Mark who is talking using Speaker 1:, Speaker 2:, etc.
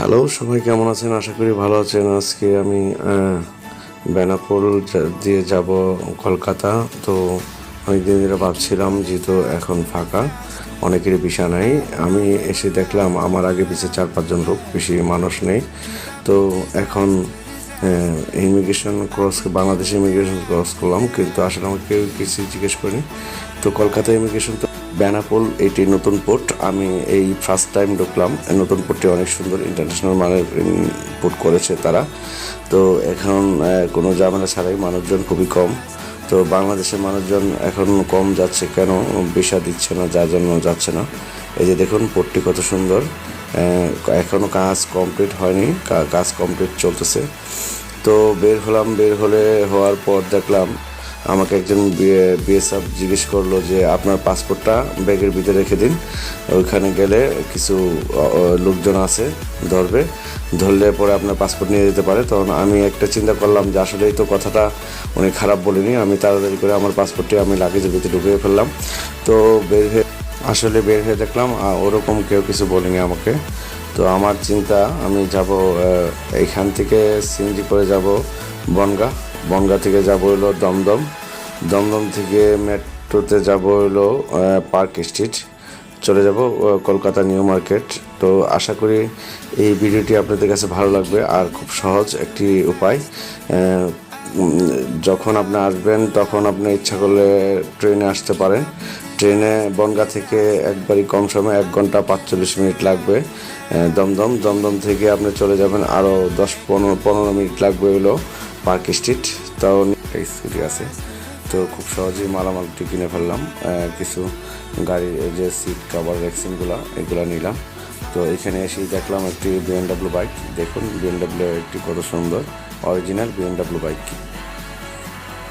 Speaker 1: Hello সবাই কেমন আছেন? আশা করি ভালো আছেন। আজকে আমি বেনাপোল দিয়ে যাব কলকাতা। তো অনেকদিন ধরে ভাবছিলাম, যেহেতু এখন ফাঁকা, অনেকেরই ভিসা নাই। আমি এসে দেখলাম, আমার আগে পিছিয়ে চার পাঁচজন লোক, বেশি মানুষ নেই। তো এখন immigration cross Bangladesh immigration cross করলাম, কিন্তু আসলে আমাকে কেউ কিছু জিজ্ঞেস করিনি। তো কলকাতা ইমিগ্রেশন তো বেনাপোল, এটি নতুন পোর্ট আমি এই ফার্স্ট টাইম ঢুকলাম। নতুন পোর্টটি অনেক সুন্দর ইন্টারন্যাশনাল মানের পোর্ট করেছে তারা। তো এখন কোনো ঝামেলা ছাড়াই মানুষজন খুবই কম। তো বাংলাদেশের মানুষজন এখন কম যাচ্ছে কেন? ভিসা দিচ্ছে না, যার জন্য যাচ্ছে না। এই যে দেখুন পোর্টটি কত সুন্দর। এখনও কাজ কমপ্লিট হয়নি কাজ কমপ্লিট চলতেছে। তো বের হলাম, বের হলে হওয়ার পর দেখলাম আমাকে একজন বিএসএফ জিজ্ঞেস করল যে, আপনার পাসপোর্টটা ব্যাগের ভিতরে রেখে দিন। ওইখানে গেলে কিছু লোকজন আছে ধরবে। ধরলে পরে আপনার পাসপোর্ট নিয়ে যেতে পারে। তখন আমি একটা চিন্তা করলাম যে, আসলে এই তো কথাটা উনি খারাপ বলিনি। আমি তাড়াতাড়ি করে আমার পাসপোর্টটি আমি লাগেজের ভিতরে ঢুকিয়ে ফেললাম। তো বের হয়ে, আসলে বের হয়ে দেখলাম ওরকম কেউ কিছু বলেনি আমাকে। তো আমার চিন্তা, আমি যাব এইখান থেকে সিএনজি করে যাব বনগা। বনগা থেকে যাব হলো দমদম। দমদম থেকে মেট্রোতে যাব হলো পার্ক স্ট্রিট। চলে যাব কলকাতা নিউ মার্কেট। তো আশা করি এই ভিডিওটি আপনাদের কাছে ভালো লাগবে আর খুব সহজ একটি উপায়। যখন আপনি আসবেন, তখন আপনি ইচ্ছা করলে ট্রেনে আসতে পারেন। ট্রেনে বনগা থেকে একবারই কম সময় এক ঘণ্টা পাঁচচল্লিশ মিনিট লাগবে দমদম। দমদম থেকে আপনি চলে যাবেন আরও দশ পনেরো পনেরো মিনিট লাগবে হলো। পার্ক স্ট্রিট, তাও একটা স্কুটি আছে। তো খুব সহজেই মালামালটি কিনে ফেললাম। কিছু গাড়ির যে সিট কাভার ভ্যাকসিনগুলো এগুলো নিলাম। তো এখানে এসেই দেখলাম একটি বিএনডাব্লু বাইক দেখুন বিএনডাব্লিউ একটি কত সুন্দর অরিজিনাল বিএনডাব্লু বাইক